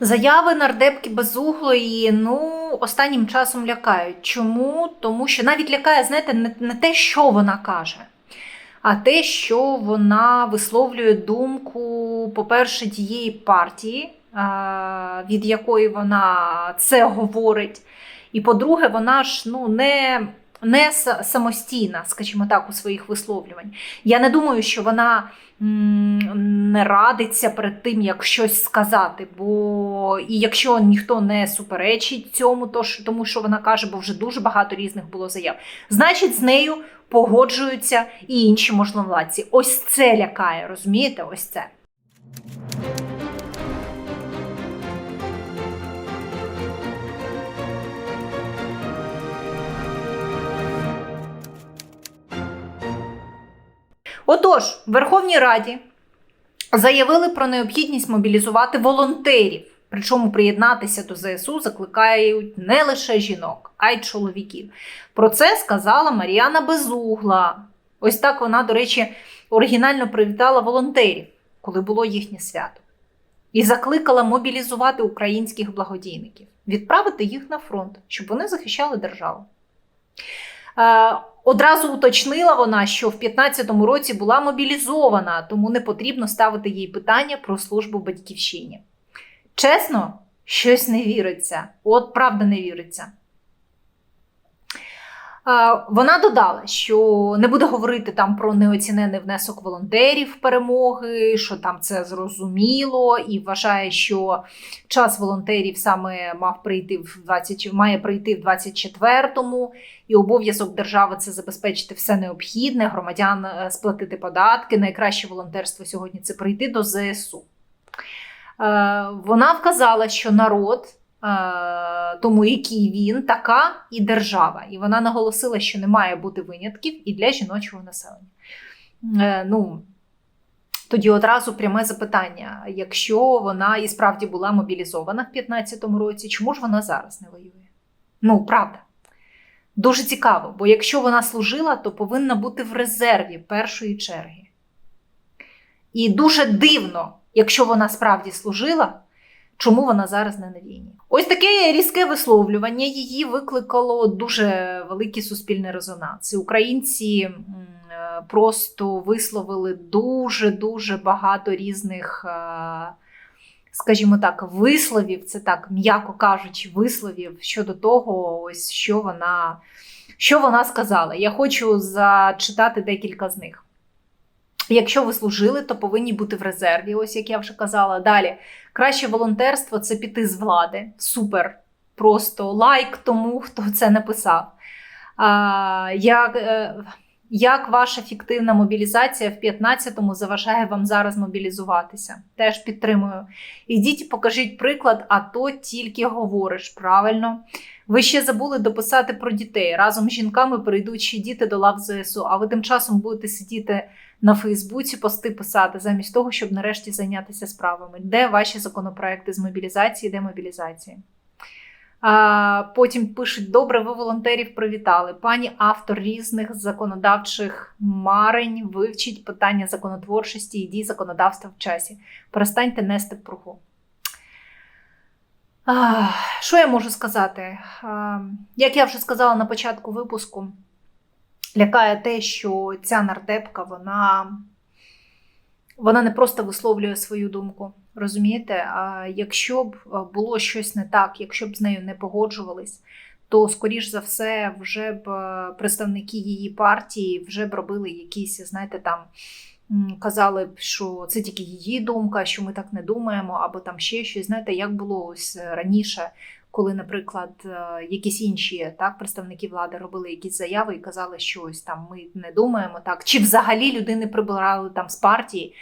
Заяви нардепки безуглої, ну, останнім часом лякають. Чому? Тому що навіть лякає, знаєте, не, не те, що вона каже, а те, що вона висловлює думку, по-перше, тієї партії, від якої вона це говорить. І по-друге, вона ж ну, не, не самостійна, скажімо так, у своїх висловлювань. Я не думаю, що вона не радиться перед тим, як щось сказати. Бо і якщо ніхто не суперечить цьому, то тому що вона каже, бо вже дуже багато різних було заяв, значить з нею погоджуються і інші можновладці. Ось це лякає, розумієте? Ось це. Отож, в Верховній Раді заявили про необхідність мобілізувати волонтерів. Причому приєднатися до ЗСУ закликають не лише жінок, а й чоловіків. Про це сказала Мар'яна Безугла. Ось так вона, до речі, оригінально привітала волонтерів, коли було їхнє свято. І закликала мобілізувати українських благодійників, відправити їх на фронт, щоб вони захищали державу. Одразу уточнила вона, що в 15-му році була мобілізована, тому не потрібно ставити їй питання про службу батьківщині. Чесно, щось не віриться. От правда не віриться. Вона додала, що не буде говорити там про неоцінений внесок волонтерів перемоги, що там це зрозуміло, і вважає, що час волонтерів саме мав прийти в 20, має прийти в 24-му, і обов'язок держави це забезпечити все необхідне, громадян е, сплатити податки. Найкраще волонтерство сьогодні це прийти до ЗСУ. Е, Вона вказала, що народ, тому який він, така і держава. І вона наголосила, що не має бути винятків і для жіночого населення. Е, Ну, тоді одразу пряме запитання: якщо вона і справді була мобілізована в 15-му році, чому ж вона зараз не воює? Ну, правда. Дуже цікаво, бо якщо вона служила, то повинна бути в резерві першої черги. І дуже дивно, якщо вона справді служила, чому вона зараз не на війні. Ось таке різке висловлювання її викликало дуже великий суспільний резонанс. Українці е, просто висловили дуже-дуже багато різних. е, Скажімо так, висловів, це так, м'яко кажучи, висловів щодо того, ось що вона, що вона сказала. Я хочу зачитати декілька з них. Якщо ви служили, то повинні бути в резерві, ось як я вже казала. Далі, краще волонтерство це піти з влади. Супер. Просто лайк тому, хто це написав. А, як, е, як ваша фіктивна мобілізація в 15-му заважає вам зараз мобілізуватися? Теж підтримую. Ідіть і покажіть приклад, а то тільки говориш. Правильно. Ви ще забули дописати про дітей. Разом з жінками прийдуть ще діти до лав ЗСУ, а ви тим часом будете сидіти на Фейсбуці, пости писати, замість того, щоб нарешті зайнятися справами. Де ваші законопроекти з мобілізації, де мобілізації? А, потім пишуть: добре, ви волонтерів привітали. Пані автор різних законодавчих марень вивчіть питання законотворчості і дій законодавства в часі. Перестаньте нести пругу. А, Що я можу сказати? Як я вже сказала на початку випуску, лякає те, що ця нардепка, вона, вона не просто висловлює свою думку. Розумієте? А якщо б було щось не так, якщо б з нею не погоджувались, то, скоріш за все, вже б представники її партії вже б робили якісь, знаєте, там казали б, що це тільки її думка, що ми так не думаємо, або там ще щось. Знаєте, як було ось раніше, коли, наприклад, е, якісь інші так, представники влади робили якісь заяви і казали, що ось там ми не думаємо так, чи взагалі людини прибирали там з партії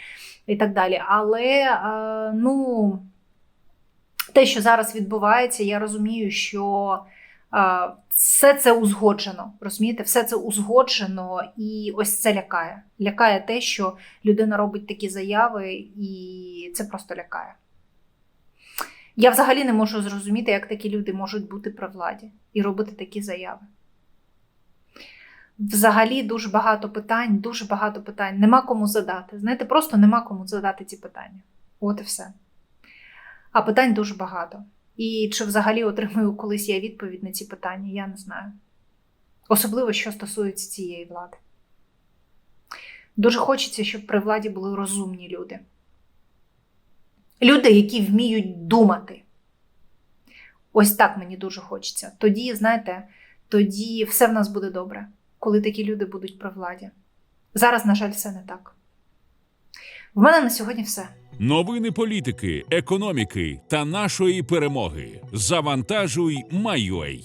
і так далі. Але е, ну, те, що зараз відбувається, я розумію, що е, все це узгоджено. Розумієте, все це узгоджено, і ось це лякає. Лякає те, що людина робить такі заяви, і це просто лякає. Я взагалі не можу зрозуміти, як такі люди можуть бути при владі і робити такі заяви. Взагалі дуже багато питань, дуже багато питань. Нема кому задати. Знаєте, просто нема кому задати ці питання. От і все. А питань дуже багато. І чи взагалі отримую колись я відповідь на ці питання, я не знаю. Особливо, що стосується цієї влади. Дуже хочеться, щоб при владі були розумні люди. Люди, які вміють думати. Ось так мені дуже хочеться. Тоді, знаєте, тоді все в нас буде добре, коли такі люди будуть при владі. Зараз, на жаль, все не так. В мене на сьогодні все. Новини політики, економіки та нашої перемоги. Завантажуй, Майой.